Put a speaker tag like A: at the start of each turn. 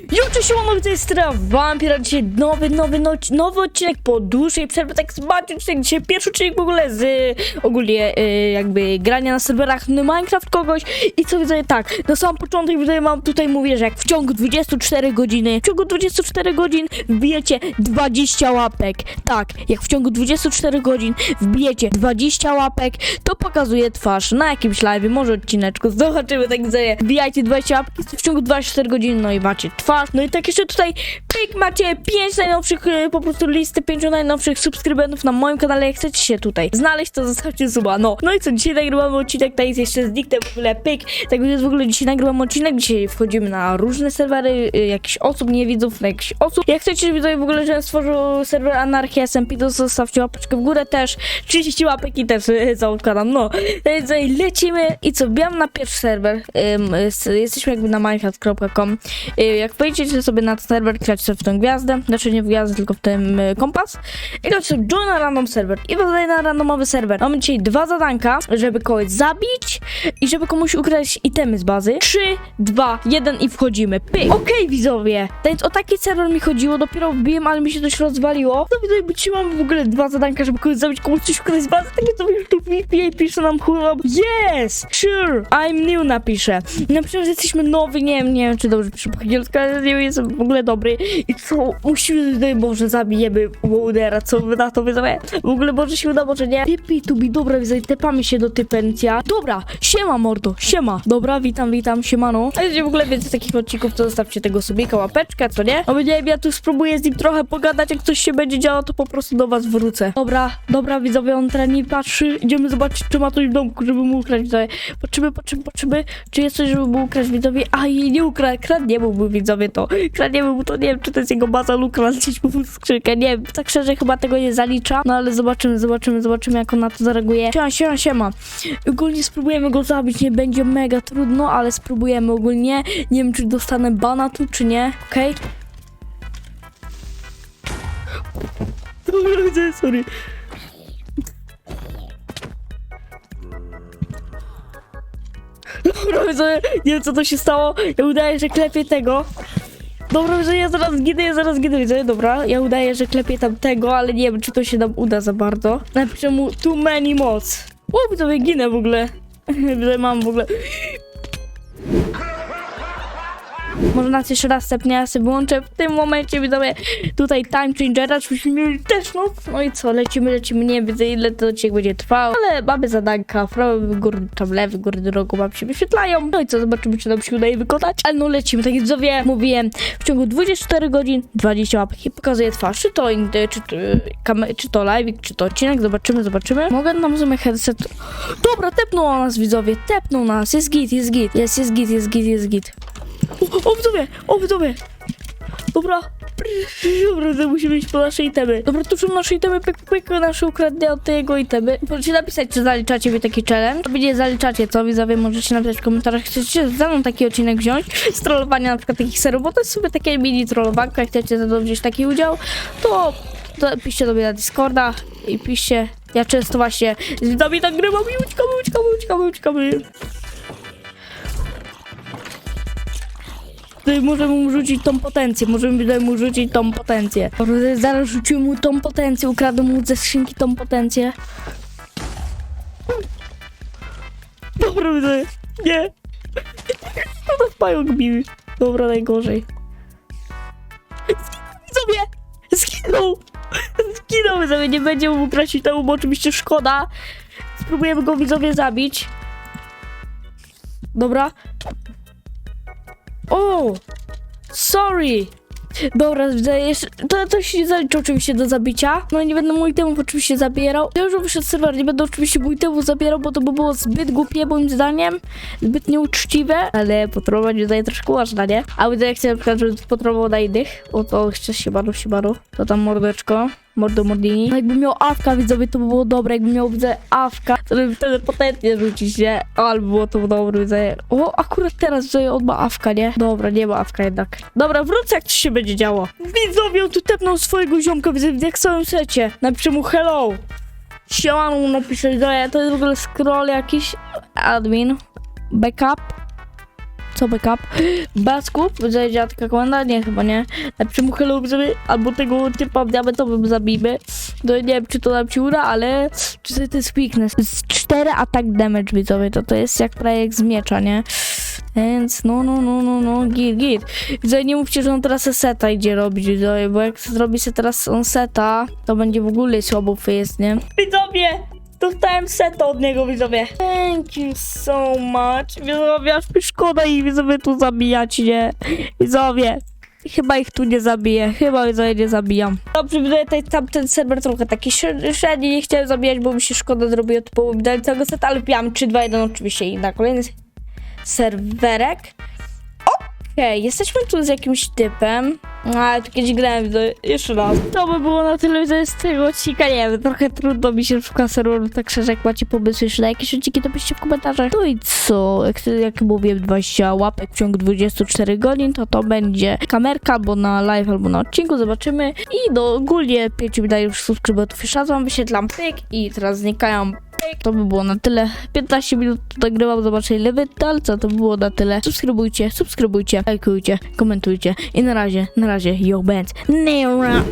A: Jutro się mamy tutaj stra Vampira, dzisiaj nowy, nowy, noc, nowy odcinek po dłuższej przerwie, tak odcinek, dzisiaj pierwszy odcinek w ogóle z ogólnie y, jakby grania na serwerach Minecraft kogoś. I co widzę tak, na sam początek widzę mam tutaj mówię, że jak w ciągu 24 godziny, w ciągu 24 godzin wbijecie 20 łapek, tak, jak w ciągu 24 godzin wbijecie 20 łapek, to pokazuje twarz na jakimś live, może odcineczku, zobaczymy, tak widzę, wbijajcie 20 łapki w ciągu 24 godzin, no i macie no i tak jeszcze tutaj pyk, macie 5 najnowszych, y, po prostu listy 5 najnowszych subskrybentów na moim kanale, jak chcecie się tutaj znaleźć, to zostawcie suba, no. No i co, dzisiaj nagrywamy odcinek, tutaj jest jeszcze z Dictem w ogóle pyk, tak więc w ogóle dzisiaj nagrywamy odcinek, dzisiaj wchodzimy na różne serwery, y, jakichś osób, nie widzów, na jakichś osób. Jak chcecie widzowie w ogóle, że stworzył serwer Anarchia SMP, to zostawcie łapeczkę w górę też, 30 łapek i też y, no. Więc tutaj lecimy. I co, wbijam na pierwszy serwer, jesteśmy jakby na minecraft.com, y, jak wejdziecie sobie na serwer, sobie w tę gwiazdę, znaczy nie w gwiazdę, tylko w ten y, kompas i sobie join na random server i daje na randomowy serwer. Mamy dzisiaj dwa zadanka, żeby kogoś zabić i żeby komuś ukraść itemy z bazy. 3, 2, 1 i wchodzimy. Pyk. Okej widzowie, więc o taki serwer mi chodziło, dopiero wbiłem, ale mi się coś rozwaliło. No widzowie, dzisiaj mamy w ogóle dwa zadanka, żeby kogoś zabić, komuś coś ukraść z bazy, takie co już tu i pisze nam chyba Yes! Sure! I'm new napiszę. Napiszę, że jesteśmy nowi, nie wiem, nie wiem czy dobrze piszę po angielsku, ale jestem w ogóle dobry. I co, musimy, tutaj może zabijemy Woodera, co wy na to widzowie? W ogóle może się uda, może nie. Typi tu bi, dobra, widzowie, tepamy się do typencja. Dobra, siema mordo, siema. Dobra, witam, witam, siemano. A jeżeli w ogóle więcej takich odcinków, to zostawcie tego subika, łapeczkę, co nie? No bo nie wiem, ja tu spróbuję z nim trochę pogadać, jak coś się będzie działo, to po prostu do was wrócę. Dobra, dobra, widzowie, on teraz nie patrzy. Idziemy zobaczyć, czy ma coś w domku, żeby mu ukraść, widzowie. Patrzymy, patrzymy, patrzymy, czy jest coś, żeby mu ukraść, widzowie. A, i nie ukradł, kradnie mu, widzowie, to. Kradniemy mu to, nie wiem, czy to jest jego baza lub kradnieć mu skrzynkę, nie wiem. Tak szczerze, chyba tego nie zalicza, no ale zobaczymy, zobaczymy, zobaczymy, jak on na to zareaguje. Siema, siema, siema. Ogólnie spróbujemy go zabić, nie będzie mega trudno, ale spróbujemy ogólnie. Nie wiem, czy dostanę bana tu, czy nie, okej? Dobra, widzę, sorry. Dobra, widzę, nie wiem co to się stało. Ja udaję, że klepię tego. Dobra, że ja zaraz ginę, ja zaraz ginę, widzę, dobra. Ja udaję, że klepię tam tego, ale nie wiem, czy to się nam uda za bardzo. Napiszę mu too many moc. O, widzowie, ginę w ogóle. Mam w ogóle... Może nas jeszcze raz stepnie, ja sobie wyłączę w tym momencie, widzowie, tutaj time changera, żebyśmy mieli też noc. No i co, lecimy, lecimy, nie widzę ile to odcinek będzie trwał, ale mamy zadanka, prawy góry, tam lewy góry rogu wam się wyświetlają. No i co, zobaczymy, czy nam się udaje wykonać. Ale no lecimy, tak widzowie, mówiłem, w ciągu 24 godzin 20 łapek i pokazuję twarz, czy to, czy, to, czy to live, czy to odcinek, zobaczymy, zobaczymy. Mogę nam sobie headset... Dobra, tepnął nas, widzowie, tepnął nas, jest git, jest git, jest, jest git, jest git, jest git. O, o widzowie, o widzowie. Dobra. Dobra, musimy iść po nasze itemy. Dobra, tu są nasze itemy, pyk, pyk, nasze ukradnie od tego itemy. Możecie napisać, czy zaliczacie mi taki challenge. Wy nie zaliczacie, co widzowie, możecie napisać w komentarzach, chcecie ze mną taki odcinek wziąć, z trollowania na przykład takich serów, bo to jest sobie takie mini trollowanko, jak chcecie ze mną wziąć taki udział, to, to piszcie do mnie na Discorda i piszcie. Ja często właśnie z widzami nagrywam i uciekamy, uciekamy, uciekamy, uciekamy. Możemy mu rzucić tą potencję, możemy mu rzucić tą potencję. Zaraz rzuciłem mu tą potencję, ukradłem mu ze skrzynki tą potencję. Dobra. Nie. No to pająk biły. Dobra, najgorzej. Widzowie! Zginął! Zginął, widzowie, nie będzie mu ukraść temu, bo oczywiście szkoda. Spróbujemy go, widzowie, zabić. Dobra, o! Sorry! Dobra, wydaje się, to, to się zaliczy oczywiście do zabicia. No nie będę mój temu oczywiście zabierał. Ja już wyszedł serwer, nie będę oczywiście mój temu zabierał, bo to by było zbyt głupie moim zdaniem. Zbyt nieuczciwe, ale potrować wydaje troszkę można, nie? A widzę jak chcę na przykład, potrował na innych. O to jeszcze siemano, siemano. To tam mordeczko. Mordo Mordini. No jakby miał awka, widzowie, to by było dobre. Jakby miał, widzę, awka, to by wtedy potentnie rzucić, nie? Ale było to dobre, widzę. O, akurat teraz, że on ma awka, nie? Dobra, nie ma awka jednak. Dobra, wrócę, jak coś się będzie działo. Widzowie, on tu tepnął swojego ziomka, widzę, jak w całym secie. Napiszę mu hello. Siemano mu napiszę, to jest w ogóle scroll jakiś. Admin. Backup. Co backup? Baskup? Zajdzie taka komenda? Nie, chyba nie. Lepszemu hello widzowie, albo tego typa diamentowym zabijmy. No nie wiem, czy to nam się uda, ale czy to jest weakness? Z 4 attack damage widzowie, to to jest jak jak z miecza, nie? Więc no, no, no, no, no, git, git. Widzowie, nie mówcie, że on teraz se seta idzie robić, widzowie, bo jak zrobi sobie teraz on seta, to będzie w ogóle słabo jest, nie? Widzowie! Dostałem seta od niego, widzowie. Thank you so much. Widzowie, aż mi szkoda ich, widzowie, tu zabijać, nie? Widzowie. Chyba ich tu nie zabiję, chyba widzowie nie zabijam. Dobrze, widzowie, tutaj tamten serwer trochę taki śred- średni, nie chciałem zabijać, bo mi się szkoda zrobiło mi dali całego seta, ale wbijam 3, 2, 1 oczywiście i na kolejny serwerek. Okej, jesteśmy tu z jakimś typem. A, tu kiedyś grałem, jeszcze raz. To by było na tyle widzowie, z tego odcinka, nie wiem, trochę trudno mi się szuka serweru, tak szczerze, jak macie pomysły jeszcze na jakieś odcinki, to piszcie w komentarzach. No i co, jak, jak mówiłem, 20 łapek w ciągu 24 godzin, to to będzie kamerka, albo na live, albo na odcinku, zobaczymy. I do ogólnie 5 mi daje już subskrybentów już raz wam wyświetlam pyk i teraz znikają. To by było na tyle. 15 minut nagrywam, zobaczę ile wydal, co to by było na tyle. Subskrybujcie, subskrybujcie, lajkujcie, komentujcie i na razie, na razie, yo, bands. Neura.